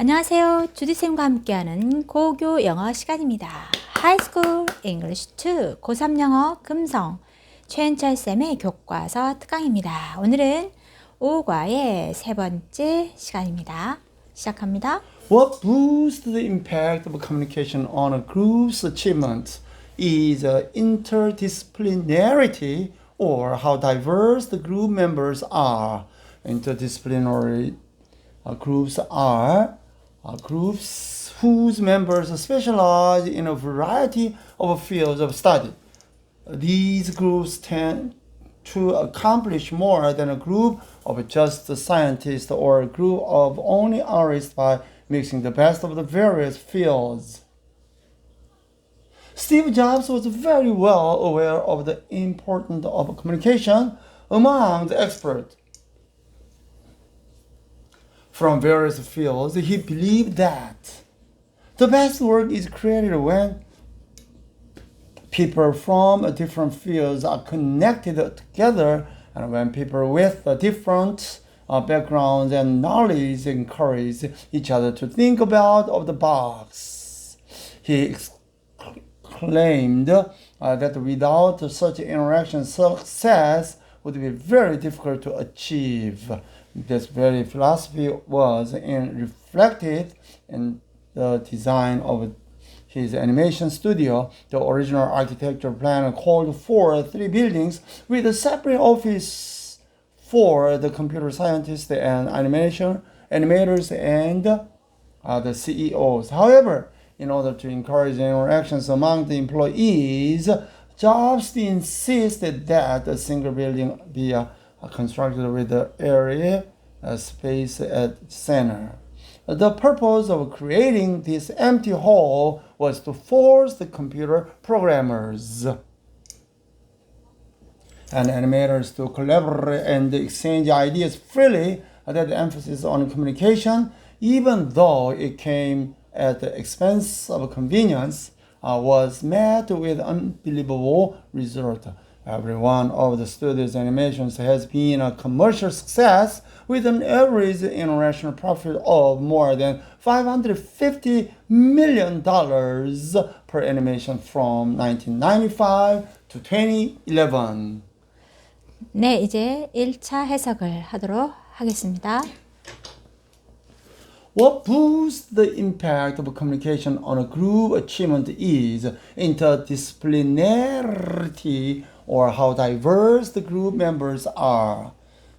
안녕하세요. 주디쌤과 함께하는 고교 영어 시간입니다. 하이스쿨 잉글리시 2 고3 영어 금성 최은철쌤의 교과서 특강입니다. 오늘은 5과의 세 번째 시간입니다. 시작합니다. What boosts the impact of communication on a group's achievements is uh, interdisciplinarity or how diverse the group members are. Interdisciplinary uh, groups are uh, groups whose members specialize in a variety of fields of study. These groups tend to accomplish more than a group of just scientists or a group of only artists by mixing the best of the various fields. Steve Jobs was very well aware of the importance of communication among the experts from various fields. He believed that the best work is created when people from different fields are connected together and when people with different uh, backgrounds and knowledge encourage each other to think about of the box. He exclaimed uh, that without such interaction, success would be very difficult to achieve. This very philosophy was in, reflected in the design of his animation studio. The original architecture plan called for three buildings with a separate office for the computer scientists and animation animators and uh, the CEOs. However, in order to encourage interactions among the employees, Jobs insisted that a single building be uh, constructed with the area space at center. The purpose of creating this empty hall was to force the computer programmers and animators to collaborate and exchange ideas freely. That emphasis on communication, even though it came at the expense of convenience, uh, was met with unbelievable result. Every one of the studio's animations has been a commercial success with an average international profit of more than 550 million dollars per animation from 1995 to 2011. 네, 이제 1차 해석을 하도록 하겠습니다. What boosts the impact of communication on a group achievement is interdisciplinarity or how diverse the group members are.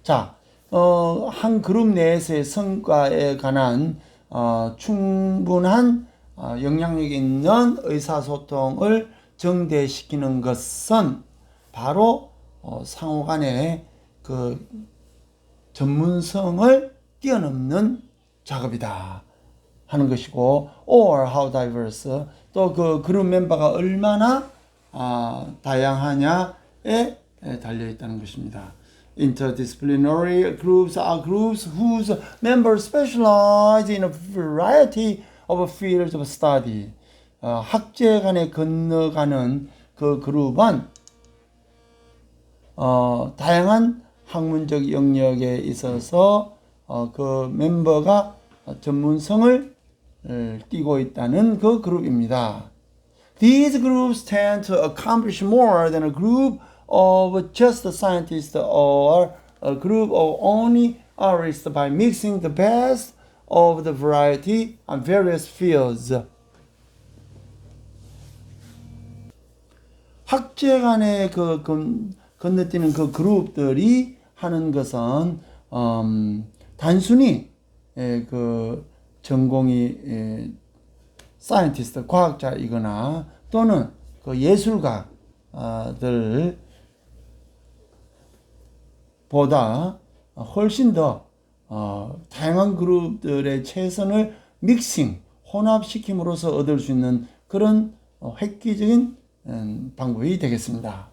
자, 어, 한 그룹 내에서의 성과에 관한 어, 충분한 어, 영향력 있는 의사소통을 정대시키는 것은 바로 어, 상호 간의 그 전문성을 뛰어넘는 작업이다 하는 것이고 or how diverse 또 그 그룹 멤버가 얼마나 아, 다양하냐 에 달려 있다는 것입니다. Interdisciplinary groups are groups whose members specialize in a variety of fields of study. 어, 학제 간에 건너가는 그 그룹은 어, 다양한 학문적 영역에 있어서 어, 그 멤버가 전문성을 어, 띠고 있다는 그 그룹입니다. These groups tend to accomplish more than a group of just scientists or a group of only artists by mixing the best of the variety on various fields. 학제 간의 그 건, 건너뛰는 그 그룹들이 하는 것은 음, 단순히 에, 그 전공이 에, 사이언티스트 과학자이거나 또는 그 예술가들 보다 훨씬 더 어, 다양한 그룹들의 최선을 믹싱 혼합시킴으로써 얻을 수 있는 그런 어, 획기적인 음, 방법이 되겠습니다.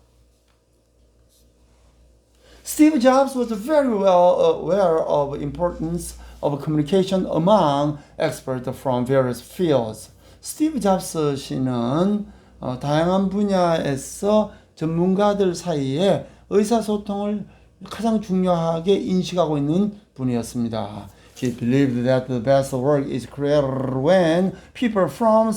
Steve Jobs was very well aware of importance of communication among experts from various fields. 스티브 잡스 씨는 어, 다양한 분야에서 전문가들 사이에 의사소통을 가장 중요하게 인식하고 있는 분이었습니다. He believed that the best work is created when people from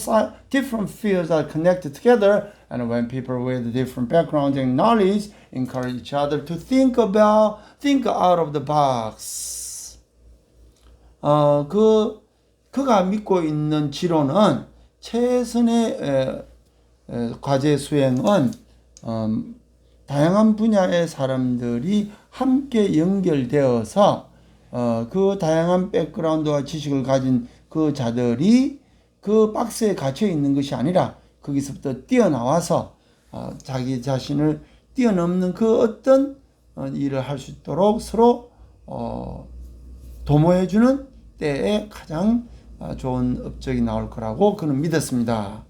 different fields are connected together and when people with different backgrounds and knowledge encourage each other to think about, think out of the box. 어, 그, 그가 믿고 있는 지론은 최선의 에, 에, 과제 수행은 음, 다양한 분야의 사람들이 함께 연결되어서 어, 그 다양한 백그라운드와 지식을 가진 그 자들이 그 박스에 갇혀 있는 것이 아니라 거기서부터 뛰어나와서 어, 자기 자신을 뛰어넘는 그 어떤 어, 일을 할 수 있도록 서로 어, 도모해주는 때에 가장 어, 좋은 업적이 나올 거라고 그는 믿었습니다.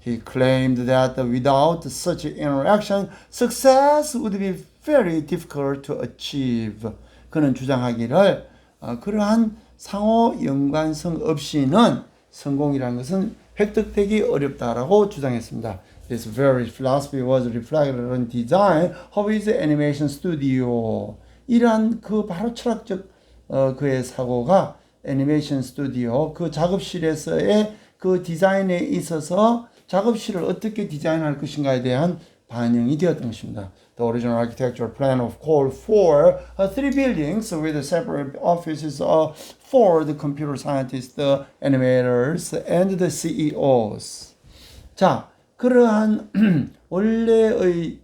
He claimed that without such interaction, success would be very difficult to achieve. 그는 주장하기를 어, 그러한 상호 연관성 없이는 성공이라는 것은 획득되기 어렵다라고 주장했습니다. This very philosophy was reflected in design of his animation studio. 이러한 그 바로 철학적 어, 그의 사고가 애니메이션 스튜디오 그 작업실에서의 그 디자인에 있어서 작업실을 어떻게 디자인할 것인가에 대한 반영이 되었던 것입니다. The original architectural plan of called for uh, three buildings with separate offices uh, for the computer scientists, the animators, and the CEOs. 자, 그러한 원래의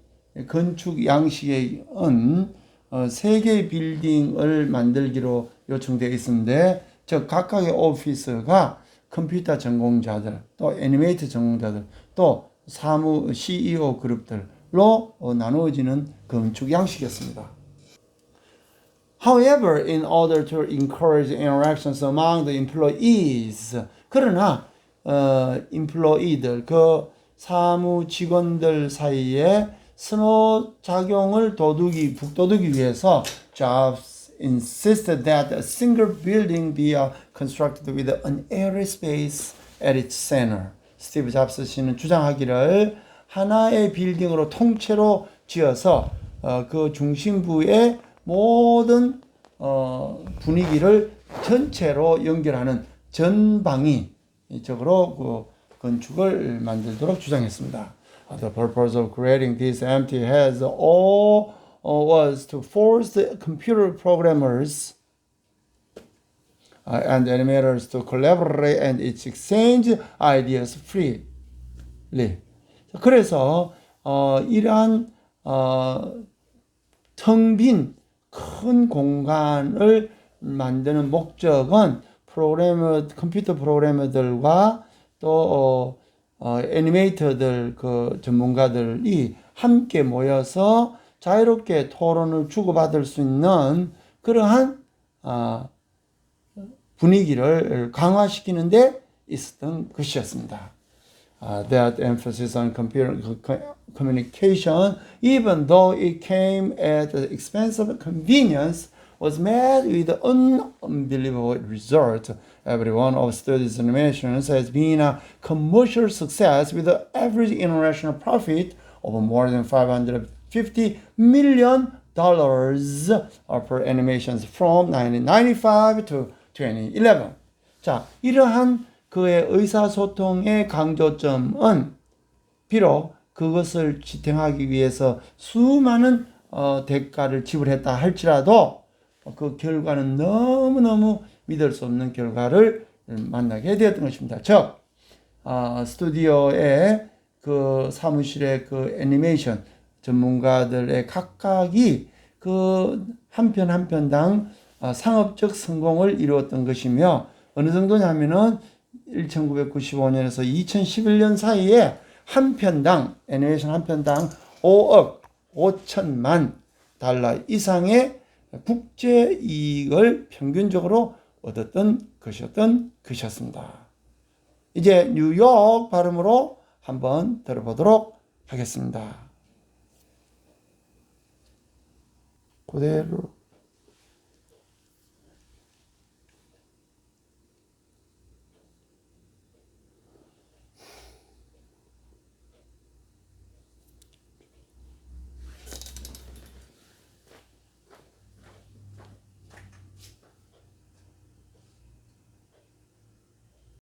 건축 양식은 어, 세 개의 빌딩을 만들기로 요청되어 있는데 즉 각각의 오피스가 컴퓨터 전공자들 또 애니메이터 전공자들 또 사무 CEO 그룹들로 어, 나누어지는 건축 양식이었습니다. However, in order to encourage interactions among the employees, 그러나 어, employee들 그 사무 직원들 사이에 선호 작용을 도두기 북돋우기 위해서 Jobs insisted that a single building be uh, constructed with an airy space at its center. 스티브 잡스 씨는 주장하기를 하나의 빌딩으로 통째로 지어서 어, 그 중심부에 모든 어, 분위기를 전체로 연결하는 전방위 적으로 그 건축을 만들도록 주장했습니다. Uh, The purpose of creating these empty heads all uh, was to force the computer programmers uh, and animators to collaborate and each exchange ideas freely. 그래서 어, 이러한 어, 텅빈 큰 공간을 만드는 목적은 프로그래머 컴퓨터 프로그래머들과 또 어, 어, 애니메이터들 그 전문가들이 함께 모여서 자유롭게 토론을 주고받을 수 있는 그러한 어, 분위기를 강화시키는데 있었던 것이었습니다. Uh, that emphasis on communication, even though it came at the expense of convenience, was met with an unbelievable result. Every one of studies animations has been a commercial success with average international profit of more than 550 million dollars per animations from 1995 to 2011. 자, 이러한 그의 의사소통의 강조점은 비록 그것을 지탱하기 위해서 수많은 어, 대가를 지불했다 할지라도 그 결과는 너무너무 믿을 수 없는 결과를 만나게 되었던 것입니다. 즉, 어, 스튜디오의 그 사무실의 그 애니메이션 전문가들의 각각이 그 한 편 한 편당 어, 상업적 성공을 이루었던 것이며 어느 정도냐면은 1995년에서 2011년 사이에 한 편당 애니메이션 한 편당 5억 5천만 달러 이상의 국제 이익을 평균적으로 얻었던 것이었던 것이었습니다. 이제 뉴욕 발음으로 한번 들어보도록 하겠습니다. 그대로